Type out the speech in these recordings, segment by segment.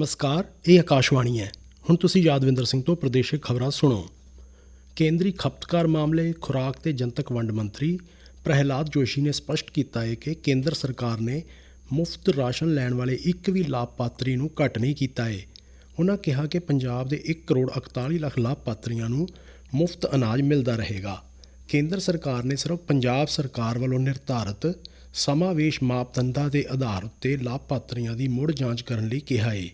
ਨਮਸਕਾਰ, ਇਹ ਆਕਾਸ਼ਵਾਣੀ ਹੈ। ਹੁਣ ਤੁਸੀਂ ਯਾਦਵਿੰਦਰ ਸਿੰਘ ਤੋਂ ਪ੍ਰਦੇਸ਼ਿਕ ਖਬਰਾਂ ਸੁਣੋ। ਕੇਂਦਰੀ ਖਪਤਕਾਰ ਮਾਮਲੇ, ਖੁਰਾਕ ਤੇ ਜਨਤਕ ਵੰਡ ਮੰਤਰੀ ਪ੍ਰਹਿਲਾਦ ਜੋਸ਼ੀ ਨੇ ਸਪਸ਼ਟ ਕੀਤਾ ਹੈ ਕਿ ਕੇਂਦਰ ਸਰਕਾਰ ਨੇ ਮੁਫਤ ਰਾਸ਼ਨ ਲੈਣ ਵਾਲੇ ਇੱਕ ਵੀ ਲਾਭਪਾਤਰੀ ਨੂੰ ਘੱਟ ਨਹੀਂ ਕੀਤਾ ਹੈ। ਉਹਨਾਂ ਕਿਹਾ ਕਿ ਪੰਜਾਬ ਦੇ 1 ਕਰੋੜ 41 ਲੱਖ ਲਾਭਪਾਤਰੀਆਂ ਨੂੰ ਮੁਫਤ ਅਨਾਜ ਮਿਲਦਾ ਰਹੇਗਾ। ਕੇਂਦਰ ਸਰਕਾਰ ਨੇ ਸਿਰਫ ਪੰਜਾਬ ਸਰਕਾਰ ਵੱਲੋਂ ਨਿਰਧਾਰਤ ਸਮਾਵੇਸ਼ ਮਾਪਦੰਡਾਂ ਦੇ ਆਧਾਰ ਉੱਤੇ ਲਾਭਪਾਤਰੀਆਂ ਦੀ ਮੁੜ ਜਾਂਚ ਕਰਨ ਲਈ ਕਿਹਾ ਹੈ।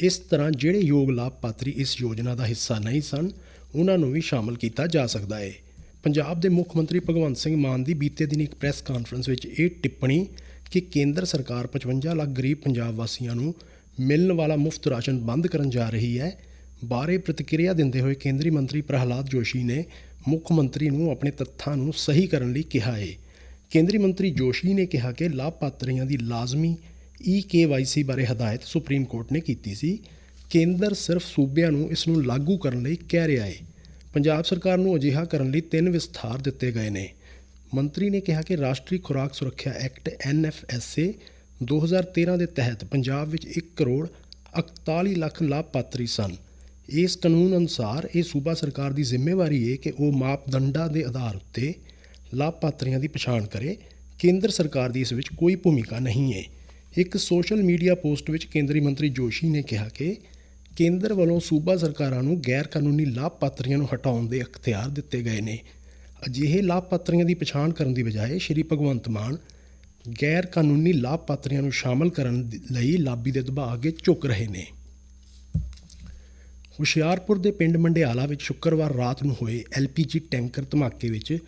ਇਸ ਤਰ੍ਹਾਂ ਜਿਹੜੇ ਯੋਗ ਲਾਭਪਾਤਰੀ ਇਸ ਯੋਜਨਾ ਦਾ ਹਿੱਸਾ ਨਹੀਂ ਸਨ, ਉਹਨਾਂ ਨੂੰ ਵੀ ਸ਼ਾਮਲ ਕੀਤਾ ਜਾ ਸਕਦਾ ਹੈ ਪੰਜਾਬ ਦੇ ਮੁੱਖ ਮੰਤਰੀ ਭਗਵੰਤ ਸਿੰਘ ਮਾਨ ਦੀ ਬੀਤੇ ਦਿਨ ਇੱਕ ਪ੍ਰੈਸ ਕਾਨਫਰੰਸ ਵਿੱਚ ਇਹ ਟਿੱਪਣੀ ਕਿ ਕੇਂਦਰ ਸਰਕਾਰ 55 ਲੱਖ ਗਰੀਬ ਪੰਜਾਬ ਵਾਸੀਆਂ ਨੂੰ ਮਿਲਣ ਵਾਲਾ ਮੁਫਤ ਰਾਸ਼ਨ ਬੰਦ ਕਰਨ ਜਾ ਰਹੀ ਹੈ, ਬਾਰੇ ਪ੍ਰਤੀਕਿਰਿਆ ਦਿੰਦੇ ਹੋਏ ਕੇਂਦਰੀ ਮੰਤਰੀ ਪ੍ਰਹਲਾਦ ਜੋਸ਼ੀ ਨੇ ਮੁੱਖ ਮੰਤਰੀ ਨੂੰ ਆਪਣੇ ਤੱਥਾਂ ਨੂੰ ਸਹੀ ਕਰਨ ਲਈ ਕਿਹਾ ਹੈ ਕੇਂਦਰੀ ਮੰਤਰੀ ਜੋਸ਼ੀ ਨੇ ਕਿਹਾ ਕਿ ਲਾਭਪਾਤਰੀਆਂ ਦੀ ਲਾਜ਼ਮੀ ਈ ਬਾਰੇ ਹਦਾਇਤ ਸੁਪਰੀਮ ਕੋਰਟ ਨੇ ਕੀਤੀ ਸੀ। ਕੇਂਦਰ ਸਿਰਫ ਸੂਬਿਆਂ ਨੂੰ ਇਸ ਨੂੰ ਲਾਗੂ ਕਰਨ ਲਈ ਕਹਿ ਰਿਹਾ ਹੈ। ਪੰਜਾਬ ਸਰਕਾਰ ਨੂੰ ਅਜਿਹਾ ਕਰਨ ਲਈ ਤਿੰਨ ਵਿਸਥਾਰ ਦਿੱਤੇ ਗਏ ਨੇ। ਮੰਤਰੀ ਨੇ ਕਿਹਾ ਕਿ ਰਾਸ਼ਟਰੀ ਖੁਰਾਕ ਸੁਰੱਖਿਆ ਐਕਟ ਐਨਐਫਐਸਏ 2013 ਦੇ ਤਹਿਤ ਪੰਜਾਬ ਵਿੱਚ 1 ਕਰੋੜ 41 ਲੱਖ ਲਾਭਪਾਤਰੀ ਸਨ। ਇਸ ਕਾਨੂੰਨ ਅਨੁਸਾਰ ਇਹ ਸੂਬਾ ਸਰਕਾਰ ਦੀ ਜ਼ਿੰਮੇਵਾਰੀ ਹੈ ਕਿ ਉਹ ਮਾਪਦੰਡਾਂ ਦੇ ਆਧਾਰ ਉੱਤੇ ਲਾਭਪਾਤਰੀਆਂ ਦੀ ਪਛਾਣ ਕਰੇ। ਕੇਂਦਰ ਸਰਕਾਰ ਦੀ ਇਸ ਵਿੱਚ ਕੋਈ ਭੂਮਿਕਾ ਨਹੀਂ ਹੈ ਇੱਕ ਸੋਸ਼ਲ ਮੀਡੀਆ ਪੋਸਟ ਵਿੱਚ ਕੇਂਦਰੀ ਮੰਤਰੀ ਜੋਸ਼ੀ ਨੇ ਕਿਹਾ ਕਿ ਕੇਂਦਰ ਵੱਲੋਂ ਸੂਬਾ ਸਰਕਾਰਾਂ ਨੂੰ ਗੈਰ ਕਾਨੂੰਨੀ ਲਾਭਪਾਤਰੀਆਂ ਨੂੰ ਹਟਾਉਣ ਦੇ ਅਖਤਿਆਰ ਦਿੱਤੇ ਗਏ ਨੇ। ਅਜਿਹੇ ਲਾਭਪਾਤਰੀਆਂ ਦੀ ਪਛਾਣ ਕਰਨ ਦੀ ਬਜਾਏ ਸ਼੍ਰੀ ਭਗਵੰਤ ਮਾਨ ਗੈਰ ਕਾਨੂੰਨੀ ਲਾਭਪਾਤਰੀਆਂ ਨੂੰ ਸ਼ਾਮਲ ਕਰਨ ਲਈ ਲਾਬੀ ਦੇ ਦਬਾਅ ਅੱਗੇ ਝੁਕ ਰਹੇ ਨੇ। ਹੁਸ਼ਿਆਰਪੁਰ ਦੇ ਪਿੰਡ ਮੰਡਿਆਲਾ ਵਿੱਚ ਸ਼ੁੱਕਰਵਾਰ ਰਾਤ ਨੂੰ ਹੋਏ ਐਲਪੀਜੀ ਟੈਂਕਰ ਧਮਾਕੇ ਵਿੱਚ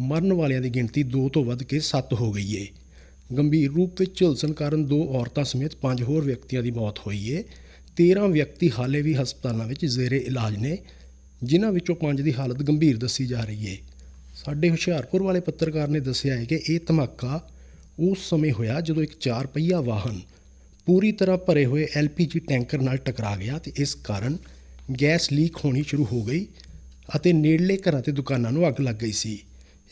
ਮਰਨ ਵਾਲਿਆਂ ਦੀ ਗਿਣਤੀ 2 ਤੋਂ ਵੱਧ ਕੇ 7 ਹੋ ਗਈ ਏ। ਗੰਭੀਰ ਰੂਪ ਵਿੱਚ ਝੁਲਸਣ ਕਾਰਨ ਦੋ ਔਰਤਾਂ ਸਮੇਤ ਪੰਜ ਹੋਰ ਵਿਅਕਤੀਆਂ ਦੀ ਮੌਤ ਹੋਈ ਏ। 13 ਵਿਅਕਤੀ ਹਾਲੇ ਵੀ ਹਸਪਤਾਲਾਂ ਵਿੱਚ ਜ਼ੇਰੇ ਇਲਾਜ ਨੇ, ਜਿਨ੍ਹਾਂ ਵਿੱਚੋਂ ਪੰਜ ਦੀ ਹਾਲਤ ਗੰਭੀਰ ਦੱਸੀ ਜਾ ਰਹੀ ਏ। ਸਾਡੇ ਹੁਸ਼ਿਆਰਪੁਰ ਵਾਲੇ ਪੱਤਰਕਾਰ ਨੇ ਦੱਸਿਆ ਹੈ ਕਿ ਇਹ ਧਮਾਕਾ ਉਸ ਸਮੇਂ ਹੋਇਆ ਜਦੋਂ ਇੱਕ ਚਾਰ ਪਹੀਆ ਵਾਹਨ ਪੂਰੀ ਤਰ੍ਹਾਂ ਭਰੇ ਹੋਏ ਐਲਪੀਜੀ ਟੈਂਕਰ ਨਾਲ ਟਕਰਾ ਗਿਆ ਤੇ ਇਸ ਕਾਰਨ ਗੈਸ ਲੀਕ ਹੋਣੀ ਸ਼ੁਰੂ ਹੋ ਗਈ ਅਤੇ ਨੇੜਲੇ ਘਰਾਂ ਤੇ ਦੁਕਾਨਾਂ ਨੂੰ ਅੱਗ ਲੱਗ ਗਈ ਸੀ।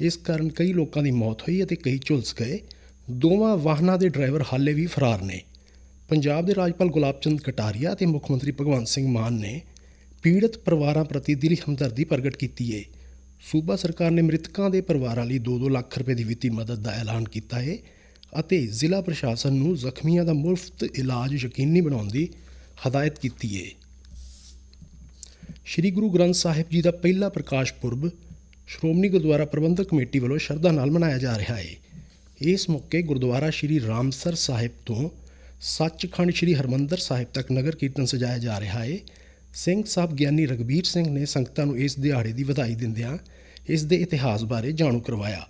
ਇਸ ਕਾਰਨ ਕਈ ਲੋਕਾਂ ਦੀ ਮੌਤ ਹੋਈ ਅਤੇ ਕਈ ਝੁਲਸ ਗਏ। ਦੋਵਾਂ ਵਾਹਨਾਂ ਦੇ ਡਰਾਈਵਰ ਹਾਲੇ ਵੀ ਫਰਾਰ ਨੇ। ਪੰਜਾਬ ਦੇ ਰਾਜਪਾਲ ਗੁਲਾਬ ਚੰਦ ਕਟਾਰੀਆ ਅਤੇ ਮੁੱਖ ਮੰਤਰੀ ਭਗਵੰਤ ਸਿੰਘ ਮਾਨ ਨੇ ਪੀੜਤ ਪਰਿਵਾਰਾਂ ਪ੍ਰਤੀ ਦਿਲੀ ਹਮਦਰਦੀ ਪ੍ਰਗਟ ਕੀਤੀ ਹੈ ਸੂਬਾ ਸਰਕਾਰ ਨੇ ਮ੍ਰਿਤਕਾਂ ਦੇ ਪਰਿਵਾਰਾਂ ਲਈ 2-2 ਲੱਖ ਰੁਪਏ ਦੀ ਵਿੱਤੀ ਮਦਦ ਦਾ ਐਲਾਨ ਕੀਤਾ ਹੈ ਅਤੇ ਜ਼ਿਲ੍ਹਾ ਪ੍ਰਸ਼ਾਸਨ ਨੂੰ ਜ਼ਖਮੀਆਂ ਦਾ ਮੁਫਤ ਇਲਾਜ ਯਕੀਨੀ ਬਣਾਉਣ ਦੀ ਹਦਾਇਤ ਕੀਤੀ ਹੈ ਸ੍ਰੀ ਗੁਰੂ ਗ੍ਰੰਥ ਸਾਹਿਬ ਜੀ ਦਾ ਪਹਿਲਾ ਪ੍ਰਕਾਸ਼ ਪੁਰਬ ਸ਼੍ਰੋਮਣੀ ਗੁਰਦੁਆਰਾ ਪ੍ਰਬੰਧਕ ਕਮੇਟੀ ਵੱਲੋਂ ਸ਼ਰਧਾ ਨਾਲ ਮਨਾਇਆ ਜਾ ਰਿਹਾ ਹੈ ਇਸ ਮੌਕੇ ਗੁਰਦੁਆਰਾ ਸ੍ਰੀ ਰਾਮਸਰ ਸਾਹਿਬ ਤੋਂ ਸੱਚਖੰਡ ਸ੍ਰੀ ਹਰਮੰਦਰ ਸਾਹਿਬ ਤੱਕ ਨਗਰ ਕੀਰਤਨ ਸਜਾਇਆ ਜਾ ਰਿਹਾ ਹੈ ਸਿੰਘ ਸਾਹਿਬ ਗਿਆਨੀ ਰਗਬੀਰ ਸਿੰਘ ਨੇ ਸੰਗਤਾਂ ਨੂੰ ਇਸ ਦਿਹਾੜੇ ਦੀ ਵਧਾਈ ਦਿੰਦਿਆਂ ਇਸ ਦੇ ਇਤਿਹਾਸ ਬਾਰੇ ਜਾਣੂ ਕਰਵਾਇਆ।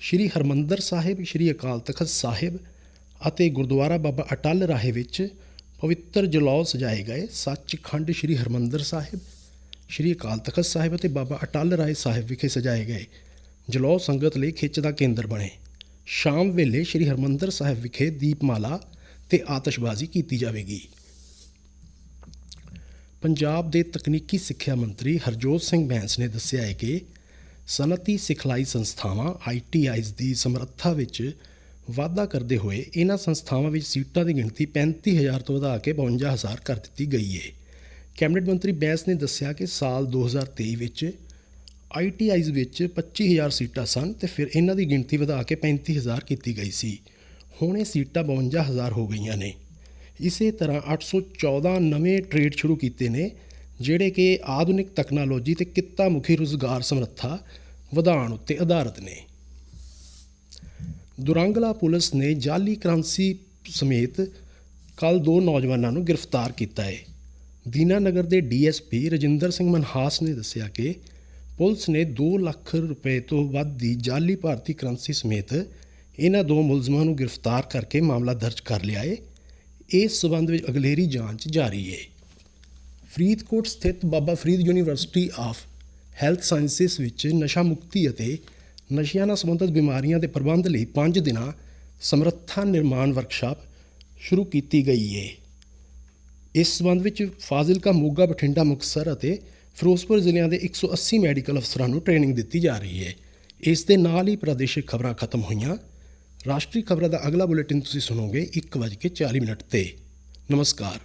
ਸ੍ਰੀ ਹਰਮੰਦਰ ਸਾਹਿਬ, ਸ੍ਰੀ ਅਕਾਲ ਤਖਤ ਸਾਹਿਬ ਅਤੇ ਗੁਰਦੁਆਰਾ ਬਾਬਾ ਅਟਲ ਰਾਹੇ ਵਿੱਚ ਪਵਿੱਤਰ ਜਲੌ ਸਜਾਏ ਗਏ ਸੱਚਖੰਡ ਸ੍ਰੀ ਹਰਮੰਦਰ ਸਾਹਿਬ, ਸ੍ਰੀ ਅਕਾਲ ਤਖਤ ਸਾਹਿਬ ਅਤੇ ਬਾਬਾ ਅਟਲ ਰਾਏ ਸਾਹਿਬ ਵਿਖੇ ਸਜਾਏ ਗਏ। ਜਲੌ ਸੰਗਤ ਲਈ ਖਿੱਚ ਦਾ ਕੇਂਦਰ ਬਣੇ। ਸ਼ਾਮ ਵੇਲੇ ਸ੍ਰੀ ਹਰਮੰਦਰ ਸਾਹਿਬ ਵਿਖੇ ਦੀਪਮਾਲਾ ਤੇ ਆਤਿਸ਼ਬਾਜ਼ੀ ਕੀਤੀ ਜਾਵੇਗੀ। ਪੰਜਾਬ ਦੇ ਤਕਨੀਕੀ ਸਿੱਖਿਆ ਮੰਤਰੀ ਹਰਜੋਤ ਸਿੰਘ ਬੈਂਸ ਨੇ ਦੱਸਿਆ ਹੈ ਕਿ ਸਨਅਤੀ ਸਿਖਲਾਈ ਸੰਸਥਾਵਾਂ ਆਈਟੀਆਈਜ਼ ਦੀ ਸਮਰੱਥਾ ਵਿੱਚ ਵਾਧਾ ਕਰਦੇ ਹੋਏ ਇਹਨਾਂ ਸੰਸਥਾਵਾਂ ਵਿੱਚ ਸੀਟਾਂ ਦੀ ਗਿਣਤੀ 35000 ਤੋਂ ਵਧਾ ਕੇ 52000 ਕਰ ਦਿੱਤੀ ਗਈ ਹੈ। ਕੈਬਨਿਟ ਮੰਤਰੀ ਬੈਂਸ ਨੇ ਦੱਸਿਆ ਕਿ ਸਾਲ 2023 ਵਿੱਚ ਆਈਟੀਆਈਜ਼ ਵਿੱਚ 25000 ਸੀਟਾਂ ਸਨ ਤੇ ਫਿਰ ਇਹਨਾਂ ਦੀ ਗਿਣਤੀ ਵਧਾ ਕੇ 35000 ਕੀਤੀ ਗਈ ਸੀ। ਹੁਣ ਇਹ ਸੀਟਾਂ 52000 ਹੋ ਗਈਆਂ ਨੇ। ਇਸੇ ਤਰ੍ਹਾਂ 814 ਨਵੇਂ ਟ੍ਰੇਡ ਸ਼ੁਰੂ ਕੀਤੇ ਨੇ, ਜਿਹੜੇ ਕਿ ਆਧੁਨਿਕ ਤਕਨਾਲੋਜੀ ਤੇ ਕਿੱਤਾ ਮੁਖੀ ਰੁਜ਼ਗਾਰ ਸਮਰੱਥਾ ਵਧਾਉਣ ਉੱਤੇ ਆਧਾਰਿਤ ਨੇ। ਦੁਰੰਗਲਾ ਪੁਲਿਸ ਨੇ ਜਾਲੀ ਕਰੰਸੀ ਸਮੇਤ ਕੱਲ ਦੋ ਨੌਜਵਾਨਾਂ ਨੂੰ ਗ੍ਰਿਫਤਾਰ ਕੀਤਾ ਹੈ। ਦੀਨਾਨਗਰ ਦੇ ਡੀਐਸਪੀ ਰਜਿੰਦਰ ਸਿੰਘ ਮਨਹਾਸ ਨੇ ਦੱਸਿਆ ਕਿ ਪੁਲਿਸ ਨੇ 2 ਲੱਖ ਰੁਪਏ ਤੋਂ ਵੱਧ ਦੀ ਜਾਲੀ ਭਾਰਤੀ ਕਰੰਸੀ ਸਮੇਤ ਇਹਨਾਂ ਦੋ ਮੁਲਜ਼ਮਾਂ ਨੂੰ ਗ੍ਰਿਫਤਾਰ ਕਰਕੇ ਮਾਮਲਾ ਦਰਜ ਕਰ ਲਿਆ ਹੈ ਇਸ ਸਬੰਧ ਵਿੱਚ ਅਗਲੇਰੀ ਜਾਂਚ ਜਾਰੀ ਹੈ ਫਰੀਦਕੋਟ ਸਥਿਤ Baba Farid university of health sciences ਵਿੱਚ ਨਸ਼ਾ ਮੁਕਤੀ ਅਤੇ ਨਸ਼ਿਆਂ ਨਾਲ ਸੰਬੰਧਿਤ ਬਿਮਾਰੀਆਂ ਦੇ ਪ੍ਰਬੰਧ ਲਈ 5 ਦਿਨਾਂ ਸਮਰੱਥਾ ਨਿਰਮਾਣ ਵਰਕਸ਼ਾਪ ਸ਼ੁਰੂ ਕੀਤੀ ਗਈ ਹੈ ਇਸ ਸਬੰਧ ਵਿੱਚ ਫਾਜ਼ਿਲਕਾ ਮੋਗਾ ਬਠਿੰਡਾ ਮੁਕਤਸਰ ਅਤੇ ਫਿਰੋਜ਼ਪੁਰ ਜ਼ਿਲ੍ਹਿਆਂ ਦੇ 180 ਮੈਡੀਕਲ ਅਫਸਰਾਂ ਨੂੰ ਟ੍ਰੇਨਿੰਗ ਦਿੱਤੀ ਜਾ ਰਹੀ ਹੈ। ਇਸ ਦੇ ਨਾਲ ਹੀ ਪ੍ਰਾਦੇਸ਼ਿਕ ਖਬਰਾਂ ਖਤਮ ਹੋਈਆਂ। ਰਾਸ਼ਟਰੀ ਖਬਰਾਂ ਦਾ ਅਗਲਾ ਬੁਲੇਟਿਨ ਤੁਸੀਂ ਸੁਣੋਗੇ 1:40 ਮਿੰਟ ਤੇ। ਨਮਸਕਾਰ।